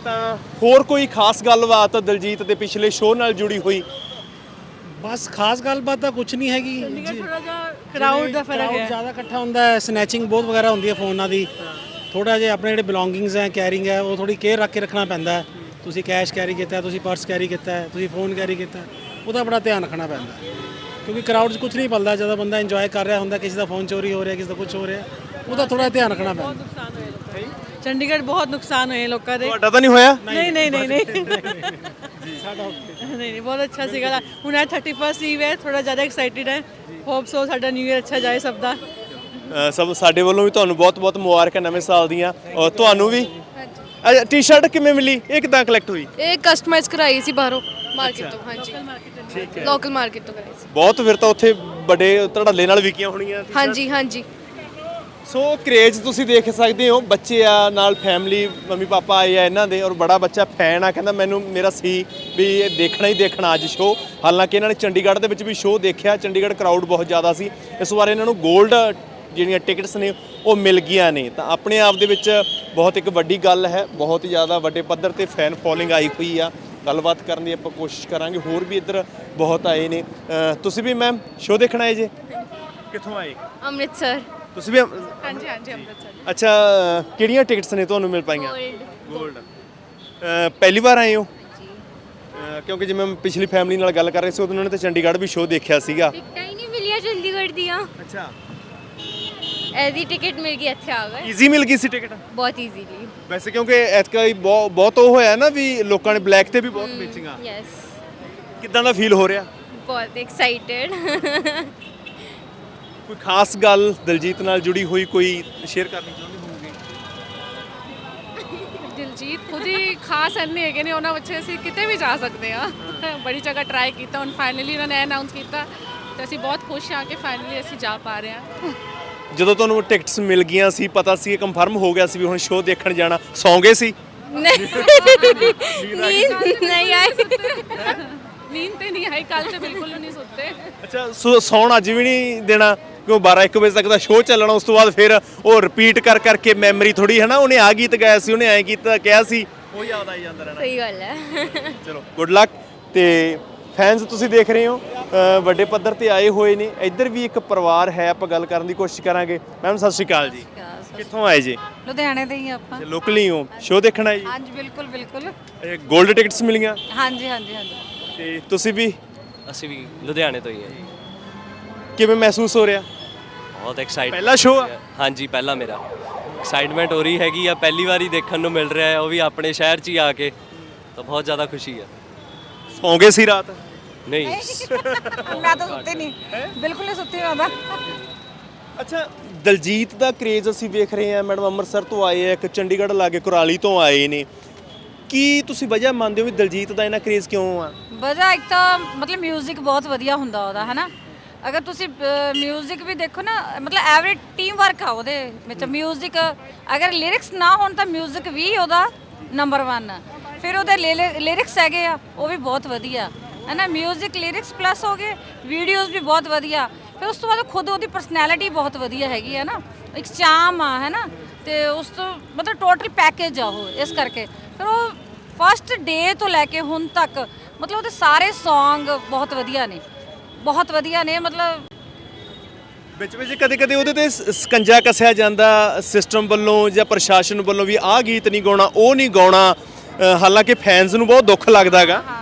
Speaker 1: ਤਾਂ ਹੋਰ ਕੋਈ ਖਾਸ ਗੱਲਬਾਤ ਦਿਲਜੀਤ ਦੇ ਪਿਛਲੇ ਸ਼ੋਅ ਨਾਲ ਜੁੜੀ ਹੋਈ?
Speaker 3: ਬਸ ਖਾਸ ਗੱਲਬਾਤ ਤਾਂ ਕੁਝ ਨਹੀਂ ਹੈਗੀ।
Speaker 2: ਥੋੜਾ ਜਿਹਾ ਕਰਾਊਡ ਦਾ ਫ਼ਰਕ ਹੈ।
Speaker 3: ਜ਼ਿਆਦਾ ਇਕੱਠਾ ਹੁੰਦਾ ਹੈ ਸਨੈਚਿੰਗ ਬਹੁਤ ਵਗੈਰਾ ਹੁੰਦੀ ਹੈ ਫੋਨਾਂ ਦੀ। ਥੋੜਾ ਜਿਹਾ ਆਪਣੇ ਜਿਹੜੇ ਬਿਲੋਂਗਿੰਗਸ ਹੈ ਕੈਰਿੰਗ ਹੈ ਉਹ ਥੋੜੀ ਕੇਅਰ ਰੱਖ ਕੇ ਰੱਖਣਾ ਪੈਂਦਾ ਹੈ। ਤੁਸੀਂ ਕੈਸ਼ ਕੈਰੀ ਕੀਤਾ ਹੈ, ਤੁਸੀਂ ਪਰਸ ਕੈਰੀ ਕੀਤਾ ਹੈ, ਤੁਸੀਂ ਫੋਨ ਕੈਰੀ ਕੀਤਾ ਹੈ, ਉਹਦਾ ਬੜਾ ਧਿਆਨ ਰੱਖਣਾ ਪੈਂਦਾ ਹੈ। ਕਿਉਂਕਿ ਕਰਾਊਡ 'ਚ ਕੁਝ ਨਹੀਂ ਪਲਦਾ ਜਦੋਂ ਬੰਦਾ ਇੰਜੋਏ ਕਰ ਰਿਹਾ ਹੁੰਦਾ ਕਿਸੇ ਦਾ ਫੋਨ ਚੋਰੀ ਹੋ ਰਿਹਾ ਕਿਸੇ ਦਾ ਕੁਝ ਹੋ ਰਿਹਾ ਉਹਦਾ ਥੋੜਾ ਧਿਆਨ ਰੱਖਣਾ ਪੈਂਦਾ।
Speaker 2: ਨੁਕਸਾਨ ਹੋਏ ਲੋਕਾਂ ਦੇ ਚੰਡੀਗੜ੍ਹ ਬਹੁਤ ਨੁਕਸਾਨ ਹੋਏ ਲੋਕਾਂ ਦੇ।
Speaker 1: ਤੁਹਾਡਾ ਤਾਂ ਨਹੀਂ ਹੋਇਆ?
Speaker 2: ਨਹੀਂ ਨਹੀਂ ਨਹੀਂ ਨਹੀਂ ਨਹੀਂ। ਨਹੀਂ। ਬਹੁਤ ਅੱਛਾ ਸੀਗਾ। ਹੁਣ ਇਹ 31st ਈਵ ਹੈ ਥੋੜਾ ਜ਼ਿਆਦਾ ਐਕਸਾਈਟਿਡ ਹੈ। ਹੋਪ ਸੋ ਸਾਡਾ ਨਿਊ ਇਅਰ ਅੱਛਾ ਜਾਏ ਸਭ ਦਾ।
Speaker 1: ਅ, ਸਭ ਸਾਡੇ ਵੱਲੋਂ ਵੀ ਤੁਹਾਨੂੰ ਬਹੁਤ-ਬਹੁਤ ਮੁਬਾਰਕਾਂ ਨਵੇਂ ਸਾਲ ਦੀਆਂ। ਔਰ ਤੁਹਾਨੂੰ ਵੀ। ਅੱਛਾ ਟੀ-ਸ਼ਰਟ ਕਿਵੇਂ ਮਿਲੀ? ਇਹ ਕਿਦਾਂ ਕਲੈਕਟ ਹੋਈ?
Speaker 6: ਇਹ ਕਸਟਮਾਈਜ਼ ਕਰਾਈ ਸੀ ਬਾਹਰੋਂ ਮਾਰਕੀਟ ਤੋਂ ਹਾਂਜੀ।
Speaker 1: ਠੀਕ ਹੈ।
Speaker 6: ਲੋਕਲ ਮਾਰਕੀਟ ਤੋਂ ਕਰਾਈ ਸੀ।
Speaker 1: ਬਹੁਤ ਫਿਰ ਤਾਂ ਉੱਥੇ ਵੱਡੇ ਧੜੱਲੇ ਨਾਲ ਵਿਕੀਆਂ ਹੋਣੀਆਂ।
Speaker 6: ਹਾਂਜੀ ਹਾਂਜੀ।
Speaker 1: ਸੋ ਕਰੇਜ ਤੁਸੀਂ ਦੇਖ ਸਕਦੇ ਹੋ ਬੱਚੇ ਆ ਨਾਲ ਫੈਮਿਲੀ ਮੰਮੀ ਪਾਪਾ ਆਏ ਆ ਇਹਨਾਂ ਦੇ ਔਰ ਬੜਾ ਬੱਚਾ ਫੈਨ ਆ ਕਹਿੰਦਾ ਮੈਨੂੰ ਮੇਰਾ ਸੀ ਵੀ ਇਹ ਦੇਖਣਾ ਹੀ ਦੇਖਣਾ ਅੱਜ ਸ਼ੋਅ ਹਾਲਾਂਕਿ ਇਹਨਾਂ ਨੇ ਚੰਡੀਗੜ੍ਹ ਦੇ ਵਿੱਚ ਵੀ ਸ਼ੋਅ ਦੇਖਿਆ ਚੰਡੀਗੜ੍ਹ ਕਰਾਊਡ ਬਹੁਤ ਜ਼ਿਆਦਾ ਸੀ। ਇਸ ਵਾਰ ਇਹਨਾਂ ਨੂੰ 골ਡ ਜਿਹੜੀਆਂ ਟਿਕਟਸ ਨੇ ਉਹ ਮਿਲ ਗਈਆਂ ਨੇ। ਤਾਂ ਆਪਣੇ ਆਪ ਦੇ ਵਿੱਚ ਬਹੁਤ ਇੱਕ ਵੱਡੀ ਗੱਲ ਹੈ ਬਹੁਤ ਹੀ ਜ਼ਿਆਦਾ ਵੱਡੇ ਪੱਧਰ ਤੇ ਫੈਨ ਫੋਲੋਇੰਗ ਆਈ ਹੋਈ ਆ। ਗੱਲਬਾਤ ਕਰਨ ਦੀ ਆਪਾਂ ਕੋਸ਼ਿਸ਼ ਕਰਾਂਗੇ ਹੋਰ ਵੀ ਇੱਧਰ ਬਹੁਤ ਆਏ ਨੇ। ਤੁਸੀਂ ਵੀ ਮੈਮ ਸ਼ੋਅ ਦੇਖਣ ਆਏ ਜੇ? ਕਿੱਥੋਂ ਆਏ?
Speaker 6: ਅੰਮ੍ਰਿਤਸਰ।
Speaker 1: ਤੁਸੀਂ ਵੀ ਅਮ-
Speaker 6: ਹਾਂਜੀ ਹਾਂਜੀ ਅੰਮ੍ਰਿਤਸਰ।
Speaker 1: ਅੱਛਾ ਕਿਹੜੀਆਂ ਟਿਕਟਸ ਨੇ ਤੁਹਾਨੂੰ ਮਿਲ ਪਾਈਆਂ? ਗੋਲਡ ਪਹਿਲੀ ਵਾਰ ਆਏ ਹੋ? ਕਿਉਂਕਿ ਜਿਵੇਂ ਮੈਂ ਪਿਛਲੀ ਫੈਮਿਲੀ ਨਾਲ ਗੱਲ ਕਰ ਰਹੇ ਸੀ ਉਹਨਾਂ ਨੇ ਤਾਂ ਚੰਡੀਗੜ੍ਹ ਵੀ ਸ਼ੋਅ ਦੇਖਿਆ ਸੀਗਾ।
Speaker 7: ਟਿਕਟਾਂ ਹੀ ਨਹੀਂ ਮਿਲੀਆਂ ਚੰਡੀਗੜ੍ਹ ਦੀਆਂ।
Speaker 1: ਅੱਛਾ।
Speaker 7: ਟਿਕਟ ਮਿਲ ਗਈ ਇੱਥੇ ਆ ਗਏ
Speaker 1: ਈਜ਼ੀ ਮਿਲ ਗਈ ਸੀ ਟਿਕਟ
Speaker 7: ਬਹੁਤ ਈਜ਼ੀਲੀ
Speaker 1: ਵੈਸੇ ਕਿਉਂਕਿ ਐਤਕਾ ਹੀ ਬਹੁਤ ਬਹੁਤ ਉਹ ਹੋਇਆ ਨਾ ਵੀ ਲੋਕਾਂ ਨੇ ਬਲੈਕ ਤੇ ਵੀ ਬਹੁਤ ਵੇਚੀਆਂ
Speaker 7: ਯੈਸ
Speaker 1: ਕਿੱਦਾਂ ਦਾ ਫੀਲ ਹੋ ਰਿਹਾ
Speaker 7: ਬਹੁਤ ਐਕਸਾਈਟਿਡ
Speaker 1: ਕੋਈ ਖਾਸ ਗੱਲ ਦਿਲਜੀਤ ਨਾਲ ਜੁੜੀ ਹੋਈ ਕੋਈ ਸ਼ੇਅਰ ਕਰਨੀ ਚਾਹੁੰਦੇ ਹੋਵੋਗੇ
Speaker 8: ਦਿਲਜੀਤ ਖੁਦ ਹੀ ਖਾਸ ਇੰਨੇ ਹੈਗੇ ਨੇ ਉਹਨਾਂ ਵਿੱਚ ਅਸੀਂ ਕਿਤੇ ਵੀ ਜਾ ਸਕਦੇ ਆ ਬੜੀ ਜਗ੍ਹਾ ਟਰਾਈ ਕੀਤਾ ਹੁਣ ਫਾਈਨਲੀ ਉਹਨਾਂ ਨੇ ਅਨਾਉਂਸ ਕੀਤਾ ਤੇ ਅਸੀਂ ਬਹੁਤ ਖੁਸ਼ ਹਾਂ ਕਿ ਫਾਈਨਲੀ ਅਸੀਂ ਜਾ ਪਾ ਰਹੇ ਹਾਂ
Speaker 1: ਜਦੋਂ ਤੁਹਾਨੂੰ ਟਿਕਟਸ ਮਿਲ ਗਈਆਂ ਸੀ ਪਤਾ ਸੀ ਕੰਫਰਮ ਹੋ ਗਿਆ ਸੀ ਵੀ ਹੁਣ ਸ਼ੋਅ ਦੇਖਣ ਜਾਣਾ ਸੌਂਗੇ ਸੀ
Speaker 7: नींद नहीं आई
Speaker 8: ਨੀਂਦ ਤੇ ਨਹੀਂ ਆਈ ਕੱਲ ਤੇ ਬਿਲਕੁਲ ਨਹੀਂ ਸੁੱਤੇ
Speaker 1: ਅੱਛਾ ਸੋ ਸੌਣ ਅੱਜ ਵੀ ਨਹੀਂ ਦੇਣਾ ਕਿਉਂ 12 1 ਵਜੇ ਤੱਕ ਦਾ ਸ਼ੋਅ ਚੱਲਣਾ ਉਸ ਤੋਂ ਬਾਅਦ ਫਿਰ ਉਹ ਰਿਪੀਟ ਕਰ ਕਰਕੇ ਮੈਮਰੀ ਥੋੜੀ ਹੈ ਨਾ ਉਹਨੇ ਆ ਗੀਤ ਗਾਇਆ ਸੀ ਉਹਨੇ ਐ ਗੀਤ ਕਿਹਾ ਸੀ ਉਹ ਯਾਦ ਆਈ ਜਾਂਦਾ ਰਹਿਣਾ
Speaker 7: सही गल है
Speaker 1: ਚਲੋ ਗੁੱਡ ਲੱਕ ਤੇ ਫੈਨਸ ਤੁਸੀਂ ਦੇਖ ਰਹੇ ਹੋ ਵੱਡੇ ਪੱਧਰ ਤੇ ਆਏ ਹੋਏ ਨੇ। ਇੱਧਰ ਵੀ ਇੱਕ ਪਰਿਵਾਰ ਹੈ ਆਪਾਂ ਗੱਲ ਕਰਨ ਦੀ ਕੋਸ਼ਿਸ਼ ਕਰਾਂਗੇ। ਮੈਮ ਸਤਿ ਸ਼੍ਰੀ ਅਕਾਲ ਜੀ। ਕਿੱਥੋਂ ਆਏ ਜੀ?
Speaker 4: ਲੁਧਿਆਣੇ ਦੇ ਹੀ ਆਪਾਂ।
Speaker 1: ਲੋਕਲੀ ਹੋ। ਸ਼ੋਅ ਦੇਖਣ ਆਏ
Speaker 4: ਹਾਂਜੀ ਬਿਲਕੁਲ ਬਿਲਕੁਲ।
Speaker 1: ਜੀ 골ਡ ਟਿਕਟਸ ਮਿਲੀਆਂ?
Speaker 4: ਹਾਂਜੀ ਹਾਂਜੀ ਹਾਂਜੀ।
Speaker 1: ਤੇ ਤੁਸੀਂ ਵੀ?
Speaker 9: ਅਸੀਂ ਵੀ ਲੁਧਿਆਣੇ ਤੋਂ ਹੀ ਹਾਂ ਜੀ।
Speaker 1: ਕਿਵੇਂ ਮਹਿਸੂਸ ਹੋ ਰਿਹਾ?
Speaker 9: ਬਹੁਤ ਐਕਸਾਈਟ
Speaker 1: ਪਹਿਲਾ ਸ਼ੋਅ
Speaker 9: ਹਾਂਜੀ ਪਹਿਲਾ ਮੇਰਾ। ਐਕਸਾਈਟਮੈਂਟ ਹੋ ਰਹੀ ਹੈਗੀ ਆ ਪਹਿਲੀ ਵਾਰੀ ਦੇਖਣ ਨੂੰ ਮਿਲ ਰਿਹਾ ਹੈ ਉਹ ਵੀ ਆਪਣੇ ਸ਼ਹਿਰ 'ਚ ਹੀ ਆ ਕੇ। ਤਾਂ ਬਹੁਤ ਜ਼ਿਆਦਾ ਖੁਸ਼ੀ ਹੈ
Speaker 1: ਸੌਂਗੇ ਸੀ ਰਾਤ?
Speaker 9: ਨਹੀਂ
Speaker 4: ਮੈਂ ਤਾਂ ਸੁੱਤੀ ਨਹੀਂ ਬਿਲਕੁਲ ਨਹੀਂ ਸੁੱਤੀ ਮੈਂ ਤਾਂ
Speaker 1: ਅੱਛਾ ਦਲਜੀਤ ਦਾ ਕ੍ਰੇਜ਼ ਅਸੀਂ ਵੇਖ ਰਹੇ ਹਾਂ ਮੈਡਮ ਅੰਮ੍ਰਿਤਸਰ ਤੋਂ ਆਏ ਆ ਇੱਕ ਚੰਡੀਗੜ੍ਹ ਲਾਗੇ ਕੁਰਾਲੀ ਤੋਂ ਆਏ ਨੇ ਕੀ ਤੁਸੀਂ ਵਜ੍ਹਾ ਮੰਨਦੇ ਹੋ ਵੀ ਦਲਜੀਤ ਦਾ ਇਹਨਾਂ ਕ੍ਰੇਜ਼ ਕਿਉਂ ਆ
Speaker 4: ਵਜ੍ਹਾ ਇੱਕ ਤਾਂ ਮਤਲਬ 뮤직 ਬਹੁਤ ਵਧੀਆ ਹੁੰਦਾ ਉਹਦਾ ਹੈਨਾ ਅਗਰ ਤੁਸੀਂ 뮤직 ਵੀ ਦੇਖੋ ਨਾ ਮਤਲਬ ਐਵਰੀ ਟੀਮ ਵਰਕ ਆ ਉਹਦੇ ਵਿੱਚ 뮤직 ਅਗਰ ਲਿਰਿਕਸ ਨਾ ਹੋਣ ਤਾਂ 뮤직 ਵੀ ਉਹਦਾ ਨੰਬਰ 1 ਫਿਰ ਉਹਦੇ ਲਿਰਿਕਸ ਹੈਗੇ ਆ ਉਹ ਵੀ ਬਹੁਤ ਵਧੀਆ ਹੈਨਾ 뮤직 ਲਿਰਿਕਸ ਪਲੱਸ ਹੋ ਗਏ ਵੀਡੀਓਜ਼ ਵੀ ਬਹੁਤ ਵਧੀਆ। ਫਿਰ ਉਸ ਤੋਂ ਬਾਅਦ ਖੁਦ ਉਹਦੀ ਪਰਸਨੈਲਿਟੀ ਬਹੁਤ ਵਧੀਆ ਹੈਗੀ ਹੈ ਨਾ। ਇੱਕ ਚਾਮ ਆ ਹੈਨਾ ਤੇ ਉਸ ਤੋਂ ਮਤਲਬ ਟੋਟਲ ਪੈਕੇਜ ਆ ਉਹ ਇਸ ਕਰਕੇ। ਫਿਰ ਉਹ ਫਸਟ ਡੇ ਤੋਂ ਲੈ ਕੇ ਹੁਣ ਤੱਕ ਮਤਲਬ ਉਹਦੇ ਸਾਰੇ Song ਬਹੁਤ ਵਧੀਆ ਨੇ। ਬਹੁਤ ਵਧੀਆ ਨੇ ਮਤਲਬ
Speaker 1: ਵਿੱਚ ਵਿੱਚ ਕਦੇ ਕਦੇ ਉਹਦੇ ਤੇ ਸ- ਸਕੰਜਾ ਕੱਸਿਆ ਜਾਂਦਾ ਸਿਸਟਮ ਵੱਲੋਂ ਜਾਂ ਪ੍ਰਸ਼ਾਸਨ ਵੱਲੋਂ ਵੀ ਆਹ ਗੀਤ ਨਹੀਂ ਗਾਉਣਾ ਉਹ ਨਹੀਂ ਗਾਉਣਾ। ਅ, ਹਾਲਾਂਕਿ ਫੈਨਸ ਨੂੰ ਬਹੁਤ ਦੁੱਖ ਲੱਗਦਾ ਹੈਗਾ।
Speaker 4: ਹਾਂ।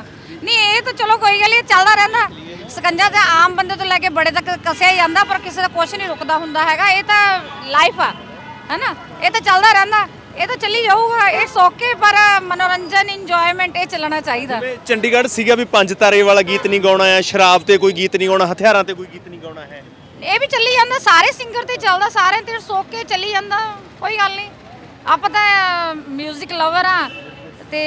Speaker 4: ਤਾਂ ਚਲੋ ਕੋਈ ਗੱਲ ਨਹੀਂ ਚੱਲਦਾ ਰਹਿੰਦਾ। ਸਕੰਜਾ ਤਾਂ ਆਮ ਬੰਦੇ ਤੋਂ ਲੈ ਕੇ ਬੜੇ ਤੱਕ ਕੱਸਿਆ ਹੀ ਜਾਂਦਾ ਪਰ ਕਿਸੇ ਦਾ ਕੁਝ ਨਹੀਂ ਰੁਕਦਾ ਹੁੰਦਾ ਹੈਗਾ। ਇਹ ਤਾਂ ਲਾਈਫ ਆ ਹੈਨਾ? ਇਹ ਤਾਂ ਚੱਲਦਾ ਰਹਿੰਦਾ। ਇਹ ਤਾਂ ਚੱਲੀ ਜਾਊਗਾ ਇਹ ਸੌਕੇ ਪਰ ਮਨੋਰੰਜਨ ਇੰਜੋਇਮੈਂਟ ਇਹ ਚੱਲਣਾ ਚਾਹੀਦਾ।
Speaker 1: ਚੰਡੀਗੜ੍ਹ ਸੀਗਾ ਵੀ ਪੰਜ ਤਾਰੇ ਵਾਲਾ ਗੀਤ ਨਹੀਂ ਗਾਉਣਾ ਹੈ ਸ਼ਰਾਬ ਤੇ ਕੋਈ ਗੀਤ ਨਹੀਂ ਗਾਉਣਾ ਹਥਿਆਰਾਂ ਤੇ ਕੋਈ ਗੀਤ ਨਹੀਂ ਗਾਉਣਾ ਹੈ।
Speaker 4: ਇਹ ਵੀ ਚੱਲੀ ਜਾਂਦਾ ਸਾਰੇ ਸਿੰਗਰ ਤੇ ਚੱਲਦਾ ਸਾਰੇ ਤੇ ਸੋਕ ਚੱਲੀ ਜਾਂਦਾ ਕੋਈ ਗੱਲ ਨਹੀਂ ਆਪਾਂ ਤਾਂ 뮤직 ਲਵਰ ਆ ਤੇ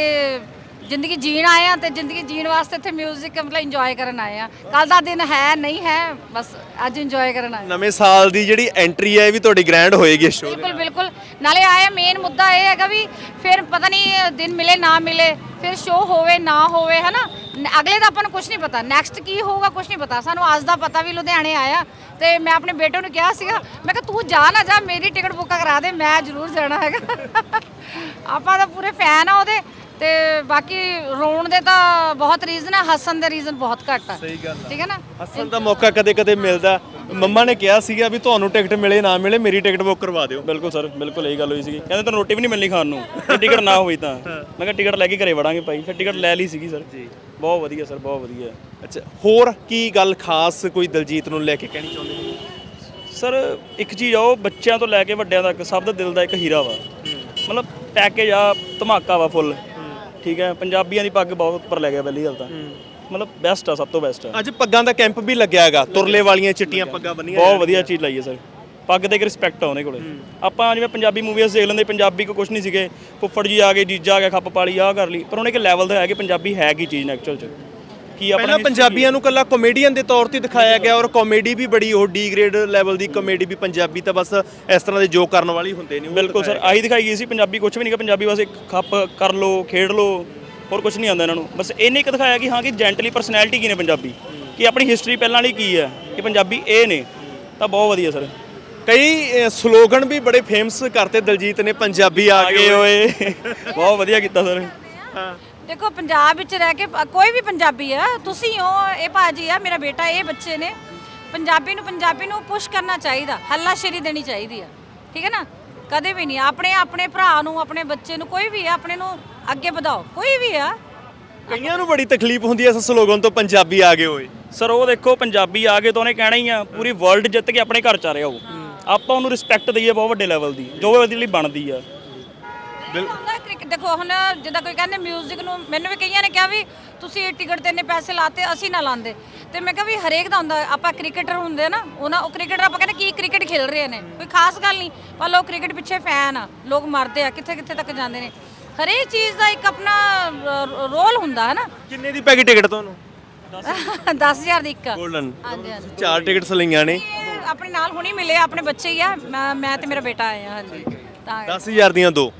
Speaker 4: ਜ਼ਿੰਦਗੀ ਜੀਣ ਆਏ ਆ ਤੇ ਜ਼ਿੰਦਗੀ ਜੀਣ ਵਾਸਤੇ ਇੱਥੇ 뮤직 ਮਤਲਬ ਇੰਜੋਏ ਕਰਨ ਆਏ ਆ। ਕੱਲ ਦਾ ਦਿਨ ਹੈ ਨਹੀਂ ਹੈ ਬਸ ਅੱਜ ਇੰਜੋਏ ਕਰਨ ਆਏ
Speaker 1: ਨਵੇਂ ਸਾਲ ਦੀ ਜਿਹੜੀ ਐਂਟਰੀ ਹੈ ਇਹ ਵੀ ਤੁਹਾਡੀ ਗ੍ਰੈਂਡ ਹੋਏਗੀ ਸ਼ੋਅ
Speaker 4: ਬਿਲਕੁਲ ਬਿਲਕੁਲ। ਨਾਲੇ ਆਇਆ ਮੇਨ ਮੁੱਦਾ ਇਹ ਹੈਗਾ ਵੀ ਫਿਰ ਪਤਾ ਨਹੀਂ ਦਿਨ ਮਿਲੇ ਨਾ ਮਿਲੇ ਫਿਰ ਸ਼ੋਅ ਹੋਵੇ ਨਾ ਹੋਵੇ ਹਨਾ? ਨ- ਅਗਲੇ ਦਾ ਆਪਾਂ ਨੂੰ ਕੁਝ ਨਹੀਂ ਪਤਾ। ਨੈਕਸਟ ਕੀ ਹੋਊਗਾ ਕੁਝ ਨਹੀਂ ਪਤਾ। ਸਾਨੂੰ ਅੱਜ ਦਾ ਪਤਾ ਵੀ ਲੁਧਿਆਣੇ ਆਇਆ ਤੇ ਮੈਂ ਆਪਣੇ ਬੇਟੇ ਨੂੰ ਕਿਹਾ ਸੀਗਾ ਮੈਂ ਕਿਹਾ ਤੂੰ ਜਾ ਨਾ ਜਾ ਮੇਰੀ ਟਿਕਟ ਬੁੱਕ ਕਰਾ ਦੇ ਮੈਂ ਜ਼ਰੂਰ ਜਾਣਾ ਹੈਗਾ। ਆਪਾਂ ਤਾਂ ਪੂਰੇ ਫੈਨ ਆ ਉਹਦੇ। ਤੇ ਬਾਕੀ ਰੋਣ ਦੇ ਤਾਂ ਬਹੁਤ ਰੀਜ਼ਨ ਆ ਹੱਸਣ ਦੇ ਰੀਜ਼ਨ ਬਹੁਤ ਘੱਟ ਆ।
Speaker 1: ਸਹੀ ਗੱਲ ਆ।
Speaker 4: ਠੀਕ ਹੈ ਨਾ?
Speaker 1: ਹੱਸਣ ਦਾ ਮੌਕਾ ਕਦੇ ਕਦੇ ਮਿਲਦਾ। ਮੰਮਾ ਨੇ ਕਿਹਾ ਸੀਗਾ ਵੀ ਤੁਹਾਨੂੰ ਟਿਕਟ ਮਿਲੇ ਨਾ ਮਿਲੇ ਮੇਰੀ ਟਿਕਟ ਬੁੱਕ ਕਰਵਾ ਦਿਓ।
Speaker 10: ਬਿਲਕੁਲ ਸਰ ਬਿਲਕੁਲ ਇਹੀ ਗੱਲ ਹੋਈ ਸੀਗੀ। ਕਹਿੰਦੇ ਤੁਹਾਨੂੰ ਰੋਟੀ ਵੀ ਨਹੀਂ ਮਿਲਣੀ ਖਾਣ ਨੂੰ। ਜੇ ਟਿਕਟ ਨਾ ਹੋਈ ਤਾਂ। ਮੈਂ ਕਿਹਾ ਟਿਕਟ ਲੈ ਕੇ ਘਰੇ ਵੜਾਂਗੇ ਭਾਈ। ਫਿਰ ਟਿਕਟ ਲੈ ਲਈ ਸੀਗੀ ਸਰ। ਜੀ। ਬਹੁਤ ਵਧੀਆ ਸਰ ਬਹੁਤ ਵਧੀਆ।
Speaker 1: ਅੱਛਾ ਹੋਰ ਕੀ ਗੱਲ ਖਾਸ ਕੋਈ ਦਲਜੀਤ ਨੂੰ ਲੈ ਕੇ ਕਹਿਣੀ ਚਾਹੁੰਦੇ ਹੋ?
Speaker 10: ਸਰ ਇੱਕ ਚੀਜ਼ ਆ ਉਹ ਬੱਚਿਆਂ ਤੋਂ ਲੈ ਕੇ ਵੱਡਿਆਂ ਤੱਕ ਸਭ ਦਾ ਦਿਲ ਦਾ ਇੱਕ ਹੀਰਾ ਵਾ। ਮਤਲਬ ਪੈਕੇਜ ਆ ਧਮਾਕਾ ਵਾ ਫੁੱਲ ਠੀਕ ਹੈ ਪੰਜਾਬੀਆਂ ਦੀ ਪੱਗ ਬਹੁਤ ਉੱਪਰ ਲੈ ਗਿਆ ਪਹਿਲੀ ਗੱਲ ਤਾਂ। ਮਤਲਬ ਬੈਸਟ ਆ ਸਭ ਤੋਂ ਬੈਸਟ ਆ।
Speaker 1: ਅੱਜ ਪੱਗਾਂ ਦਾ ਕੈਂਪ ਵੀ ਲੱਗਿਆ ਹੈਗਾ ਤੁਰਲੇ ਵਾਲੀਆਂ ਚਿੱਟੀਆਂ ਪੱਗਾਂ ਬੰਨੀਆਂ
Speaker 10: ਬਹੁਤ ਵਧੀਆ ਚੀਜ਼ ਲਾਈ ਹੈ ਸਰ। ਪੱਗ ਦੇ ਇੱਕ ਰਿਸਪੈਕਟ ਆ ਉਹਨੇ ਕੋਲੇ। ਆਪਾਂ ਜਿਵੇਂ ਪੰਜਾਬੀ ਮੂਵੀਜ਼ ਦੇਖ ਲੈਂਦੇ ਪੰਜਾਬੀ ਕੋ ਕੁਝ ਨਹੀਂ ਸੀਗੇ। ਫੁੱਫੜ ਜੀ ਆ ਗਏ ਜੀਜਾ ਆ ਗਿਆ ਖੱਪ ਪਾਲੀ ਆ ਕਰ ਲਈ। ਪਰ ਉਹਨੇ ਇੱਕ ਲੈਵਲ ਦਾ ਹੈ ਕਿ ਪੰਜਾਬੀ ਹੈ ਕੀ ਚੀਜ਼ ਐਕਚੁਅਲ ਚ। ਕੀ ਆਪਣਾ
Speaker 1: ਪਹਿਲਾਂ ਪੰਜਾਬੀਆਂ ਨੂੰ ਕੱਲਾ ਕਾਮੇਡੀਅਨ ਦੇ ਤੌਰ ਤੇ ਦਿਖਾਇਆ ਗਿਆ ਔਰ ਕਾਮੇਡੀ ਵੀ ਬੜੀ ਉਹ ਡੀ ਗ੍ਰੇਡ ਲੈਵਲ ਦੀ ਕਾਮੇਡੀ ਵੀ ਪੰਜਾਬੀ ਤਾਂ ਬਸ ਇਸ ਤਰ੍ਹਾਂ ਦੇ ਜੋਕ ਕਰਨ ਵਾਲੀ ਹੁੰਦੇ ਨੇ ਉਹ
Speaker 10: ਬਿਲਕੁਲ ਸਰ ਆਹੀ ਦਿਖਾਈ ਗਈ ਸੀ ਪੰਜਾਬੀ ਕੁਝ ਵੀ ਨਹੀਂ ਕਿ ਪੰਜਾਬੀ ਬਸ ਇੱਕ ਖੱਪ ਕਰ ਲੋ ਖੇਡ ਲੋ ਹੋਰ ਕੁਝ ਨਹੀਂ ਆਉਂਦਾ ਇਹਨਾਂ ਨੂੰ। ਬਸ ਇਹਨੇ ਇੱਕ ਦਿਖਾਇਆ ਕਿ ਹਾਂ ਕਿ ਜੈਂਟਲੀ ਪਰਸਨੈਲਿਟੀ ਕੀ ਨੇ ਪੰਜਾਬੀ? ਕਿ ਆਪਣੀ ਹਿਸਟਰੀ ਪਹਿਲਾਂ ਵਾਲੀ ਕੀ ਹੈ? ਕਿ ਪੰਜਾਬੀ ਇਹ ਨੇ। ਤਾਂ ਬਹੁਤ ਵਧੀਆ ਸਰ।
Speaker 1: ਕਈ ਸਲੋਗਨ ਵੀ ਬੜੇ ਫੇਮਸ ਕਰਤੇ ਦਲਜੀਤ ਨੇ ਪੰਜਾਬੀ ਆ ਗਏ
Speaker 10: ਓਏ ਬਹੁਤ ਵਧੀਆ ਕੀਤਾ ਸਰ।
Speaker 4: ਦੇਖੋ ਪੰਜਾਬ ਵਿੱਚ ਰਹਿ ਕੇ ਪ- ਕੋਈ ਵੀ ਪੰਜਾਬੀ ਆ ਤੁਸੀਂ ਹੋ ਇਹ ਭਾਜੀ ਆ ਮੇਰਾ ਬੇਟਾ ਇਹ ਬੱਚੇ ਨੇ ਪੰਜਾਬੀ ਨੂੰ ਪੰਜਾਬੀ ਨੂੰ ਪੁਸ਼ ਕਰਨਾ ਚਾਹੀਦਾ ਹੱਲਾਸ਼ੇਰੀ ਦੇਣੀ ਚਾਹੀਦੀ ਆ ਠੀਕ ਹੈ ਨਾ? ਕਦੇ ਵੀ ਨਹੀਂ ਆਪਣੇ ਆਪਣੇ ਭਰਾ ਨੂੰ ਆਪਣੇ ਬੱਚੇ ਨੂੰ ਕੋਈ ਵੀ ਆ ਆਪਣੇ ਨੂੰ ਅੱਗੇ ਵਧਾਓ ਕੋਈ ਵੀ ਆ।
Speaker 1: ਕਈਆਂ ਨੂੰ ਬੜੀ ਤਕਲੀਫ ਹੁੰਦੀ ਹੈ ਇਸ ਸਲੋਗਨ ਤੋਂ ਪੰਜਾਬੀ ਆ ਗਏ ਓਏ
Speaker 10: ਸਰ ਉਹ ਦੇਖੋ ਪੰਜਾਬੀ ਆ ਕੇ ਤਾਂ ਉਹਨੇ ਕਹਿਣਾ ਹੀ ਆ ਪੂਰੀ ਵਰਲਡ ਜਿੱਤ ਕੇ ਆਪਣੇ ਘਰ ਚ ਆ ਰਿਹਾ ਉਹ। ਆਪਾਂ ਉਹਨੂੰ ਰਿਸਪੈਕਟ ਦਈਏ ਬਹੁਤ ਵੱਡੇ ਲੈਵਲ ਦੀ ਜੋ ਉਹਦੇ ਲਈ ਬਣਦੀ ਆ।
Speaker 4: ਹੁੰਦਾ ਕ੍ਰਿਕਟ ਦੇਖੋ ਹੁਣ ਜਿੱਦਾਂ ਕੋਈ ਕਹਿੰਦੇ 뮤직 ਨੂੰ ਮੈਨੂੰ ਵੀ ਕਈਆਂ ਨੇ ਕਿਹਾ ਵੀ ਤੁਸੀਂ ਟਿਕਟ ਤੇ ਇੰਨੇ ਪੈਸੇ ਲਾਤੇ ਅਸੀਂ ਨਾ ਲਾਂਦੇ। ਤੇ ਮੈਂ ਕਿਹਾ ਵੀ ਹਰੇਕ ਦਾ ਹੁੰਦਾ ਆਪਾਂ ਕ੍ਰਿਕਟਰ ਹੁੰਦੇ ਨਾ ਉਹਨਾਂ ਉਹ ਕ੍ਰਿਕਟਰ ਆਪਾਂ ਕਹਿੰਦੇ ਕੀ ਕ੍ਰਿਕਟ ਖੇਲ ਰਹੇ ਨੇ ਕੋਈ ਖਾਸ ਗੱਲ ਨਹੀਂ ਪਰ ਲੋਕ ਕ੍ਰਿਕਟ ਪਿੱਛੇ ਫੈਨ ਆ ਲੋਕ ਮਰਦੇ ਆ ਕਿੱਥੇ ਕਿੱਥੇ ਤੱਕ ਜਾਂਦੇ ਨੇ। ਹਰੇਕ ਚੀਜ਼ ਦਾ ਇੱਕ ਆਪਣਾ ਰੋਲ ਹੁੰਦਾ ਹੈ ਨਾ।
Speaker 1: ਕਿੰਨੇ ਦੀ ਪੈ ਗਈ ਟਿਕਟ ਤੁਹਾਨੂੰ?
Speaker 4: 10000 ਦੀ ਇੱਕ।
Speaker 1: ਗੋਲਡਨ
Speaker 4: ਹਾਂਜੀ ਹਾਂਜੀ।
Speaker 1: ਚਾਰ ਟਿਕਟਸ ਲਈਆਂ ਨੇ।
Speaker 4: ਆਪਣੇ ਨਾਲ ਹੁਣੀ ਮਿਲੇ ਆਪਣੇ ਬੱਚੇ ਹੀ ਆ ਮੈਂ ਮੈਂ ਤੇ ਮੇਰਾ ਬੇਟਾ ਆਏ ਆ ਹਾਂਜੀ। ਤਾਂ
Speaker 1: 10000 ਦੀਆਂ ਦੋ।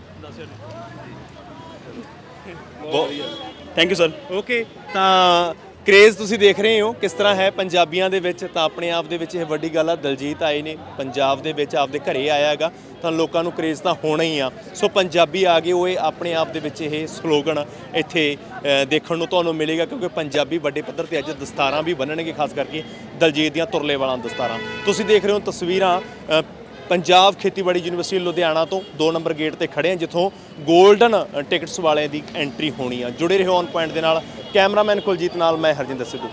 Speaker 10: ਥੈਂਕ ਯੂ ਸਰ
Speaker 1: ਓਕੇ ਤਾਂ ਕ੍ਰੇਜ਼ ਤੁਸੀਂ ਦੇਖ ਰਹੇ ਹੋ ਕਿਸ ਤਰ੍ਹਾਂ ਹੈ ਪੰਜਾਬੀਆਂ ਦੇ ਵਿੱਚ ਤਾਂ ਆਪਣੇ ਆਪ ਦੇ ਵਿੱਚ ਇਹ ਵੱਡੀ ਗੱਲ ਆ ਦਲਜੀਤ ਆਏ ਨੇ ਪੰਜਾਬ ਦੇ ਵਿੱਚ ਆਪਦੇ ਘਰੇ ਆਇਆ ਹੈਗਾ ਤਾਂ ਲੋਕਾਂ ਨੂੰ ਕ੍ਰੇਜ਼ ਤਾਂ ਹੋਣਾ ਹੀ ਆ। ਸੋ ਪੰਜਾਬੀ ਆ ਗਏ ਉਹ ਇਹ ਆਪਣੇ ਆਪ ਦੇ ਵਿੱਚ ਇਹ ਸਲੋਗਨ ਇੱਥੇ ਅ, ਦੇਖਣ ਨੂੰ ਤੁਹਾਨੂੰ ਮਿਲੇਗਾ ਕਿਉਂਕਿ ਪੰਜਾਬੀ ਵੱਡੇ ਪੱਧਰ ਤੇ ਅੱਜ ਦਸਤਾਰਾਂ ਵੀ ਬੰਨਣਗੇ ਖਾਸ ਕਰਕੇ ਦਲਜੀਤ ਦੀਆਂ ਤੁਰਲੇ ਵਾਲਾਂ ਦਸਤਾਰਾਂ। ਤੁਸੀਂ ਦੇਖ ਰਹੇ ਹੋ ਤਸਵੀਰਾਂ ਅ, ਪੰਜਾਬ ਖੇਤੀਬਾੜੀ ਯੂਨੀਵਰਸਿਟੀ ਲੁਧਿਆਣਾ ਤੋਂ 2 ਨੰਬਰ ਗੇਟ ਤੇ ਖੜੇ ਹਾਂ ਜਿੱਥੋਂ 골ਡਨ ਟਿਕਟਸ ਵਾਲਿਆਂ ਦੀ ਐਂਟਰੀ ਹੋਣੀ ਆ। ਜੁੜੇ ਰਹੋ ਔਨ ਪੁਆਇੰਟ ਦੇ ਨਾਲ। ਕੈਮਰਾਮੈਨ ਕੁਲਜੀਤ ਨਾਲ ਮੈਂ ਹਰਜਿੰਦਰ ਸਿੱਧੂ।